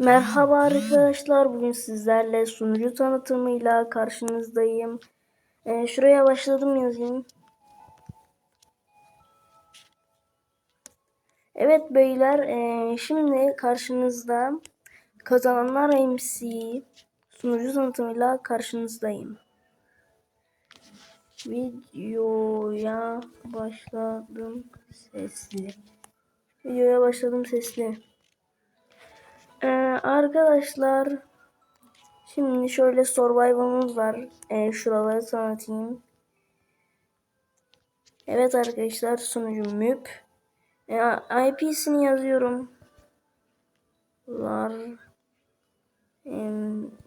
Merhaba arkadaşlar. Bugün sizlerle sunucu tanıtımıyla karşınızdayım. Ee, şuraya başladım yazayım. Evet beyler, ee, şimdi karşınızda kazananlar MC sunucu tanıtımıyla karşınızdayım. Videoya başladım sesli. Videoya başladım sesli. Ee, arkadaşlar şimdi şöyle survival'ımız var. Ee, şuraları tanıtayım. Evet arkadaşlar sunucu müp. Ee, IP'sini yazıyorum. Var mg.termos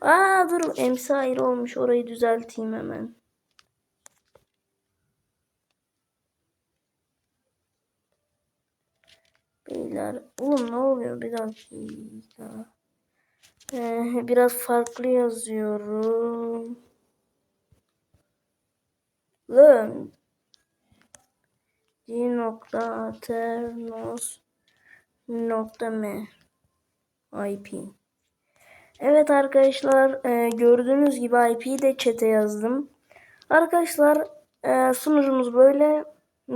Aa dur emsi ayrı olmuş orayı düzelteyim hemen. Beyler oğlum ne oluyor bir dakika. Ee, biraz farklı yazıyorum. Lan. G nokta aternos nokta m IP. Evet arkadaşlar e, gördüğünüz gibi IP'yi de chat'e yazdım. Arkadaşlar e, sunucumuz böyle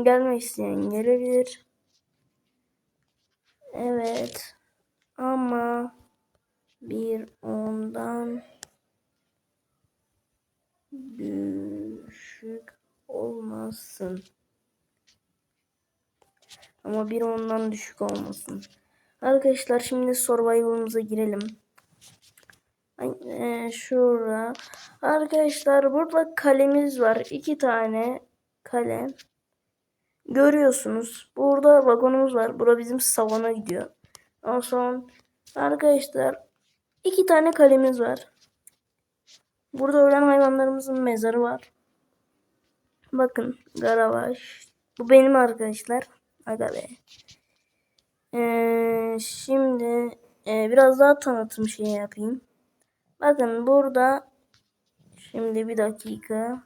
gelmek isteyen gelebilir. Evet. Ama bir ondan düşük olmasın. Ama bir ondan düşük olmasın. Arkadaşlar şimdi survival'ımıza girelim. Ee, şurada. Arkadaşlar burada kalemiz var. iki tane kale. Görüyorsunuz. Burada vagonumuz var. Bura bizim savana gidiyor. Ondan sonra arkadaşlar iki tane kalemiz var. Burada ölen hayvanlarımızın mezarı var. Bakın Garavaş. Bu benim arkadaşlar. Aga be. Ee, şimdi e, biraz daha tanıtım şey yapayım. Bakın burada şimdi bir dakika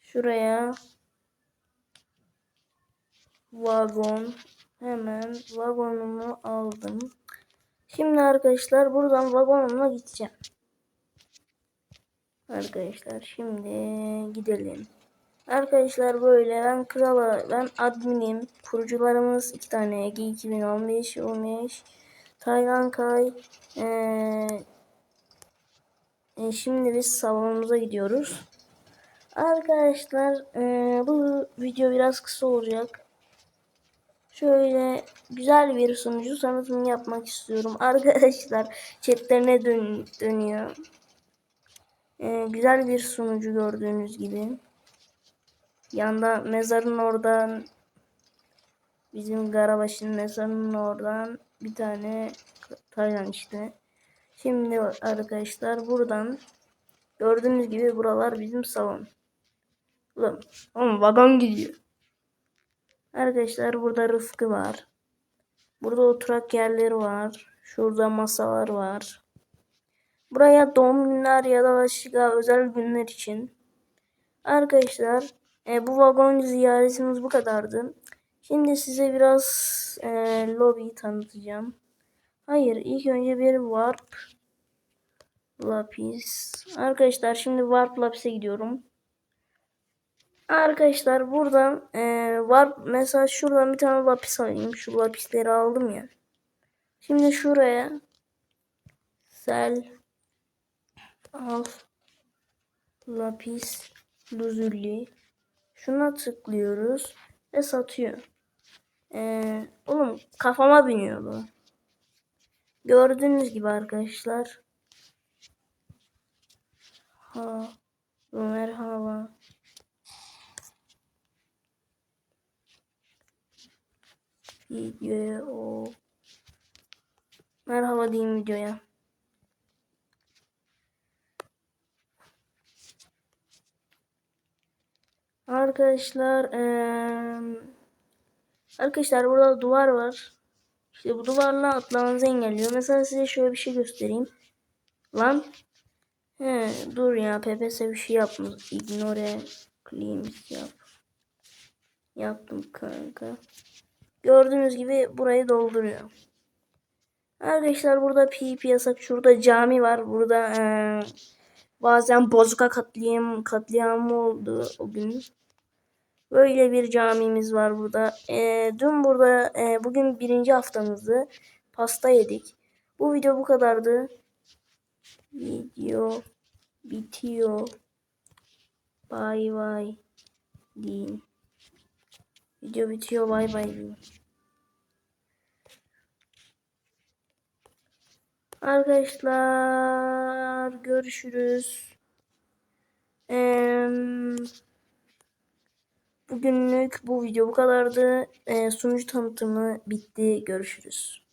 şuraya vagon hemen vagonumu aldım. Şimdi arkadaşlar buradan vagonumla gideceğim. Arkadaşlar şimdi gidelim. Arkadaşlar böyle ben krala ben adminim. Kurucularımız iki tane Ege 2015 15 Taylan Kay ee, e, şimdi biz salonumuza gidiyoruz. Arkadaşlar e, bu video biraz kısa olacak. Şöyle güzel bir sunucu tanıtımı yapmak istiyorum. Arkadaşlar chatlerine dön dönüyor. E, güzel bir sunucu gördüğünüz gibi. Yanda mezarın oradan bizim Garabaş'ın mezarının oradan bir tane Taylan işte. Şimdi arkadaşlar buradan gördüğünüz gibi buralar bizim salon. Ulan, oğlum vagon gidiyor. Arkadaşlar burada Rıfkı var. Burada oturak yerleri var. Şurada masalar var. Buraya doğum günler ya da başka özel günler için. Arkadaşlar e, bu vagon ziyaretimiz bu kadardı. Şimdi size biraz e, lobby tanıtacağım. Hayır ilk önce bir warp lapis. Arkadaşlar şimdi warp lapis'e gidiyorum. Arkadaşlar buradan e, warp mesela şuradan bir tane lapis alayım. Şu lapisleri aldım ya. Şimdi şuraya sel al lapis luzulli şuna tıklıyoruz ve satıyor. Ee, oğlum kafama biniyor bu. Gördüğünüz gibi arkadaşlar. Ha, merhaba. Videoya o. Merhaba diyeyim videoya. Arkadaşlar ee, Arkadaşlar burada duvar var. İşte bu duvarla atlamanızı engelliyor. Mesela size şöyle bir şey göstereyim. Lan. He, dur ya PPS bir şey yapmış. Ignore claims yap. Yaptım kanka. Gördüğünüz gibi burayı dolduruyor. Arkadaşlar burada PvP yasak. Şurada cami var. Burada eee, bazen bozuka katliam katliamı oldu o gün. Böyle bir camimiz var burada. Eee, dün burada eee, bugün birinci haftamızdı. Pasta yedik. Bu video bu kadardı. Video bitiyor. Bay bay. Deyin. Video bitiyor. Bay bay. Arkadaşlar görüşürüz. Em, bugünlük bu video bu kadardı. Ee, sunucu tanıtımı bitti. Görüşürüz.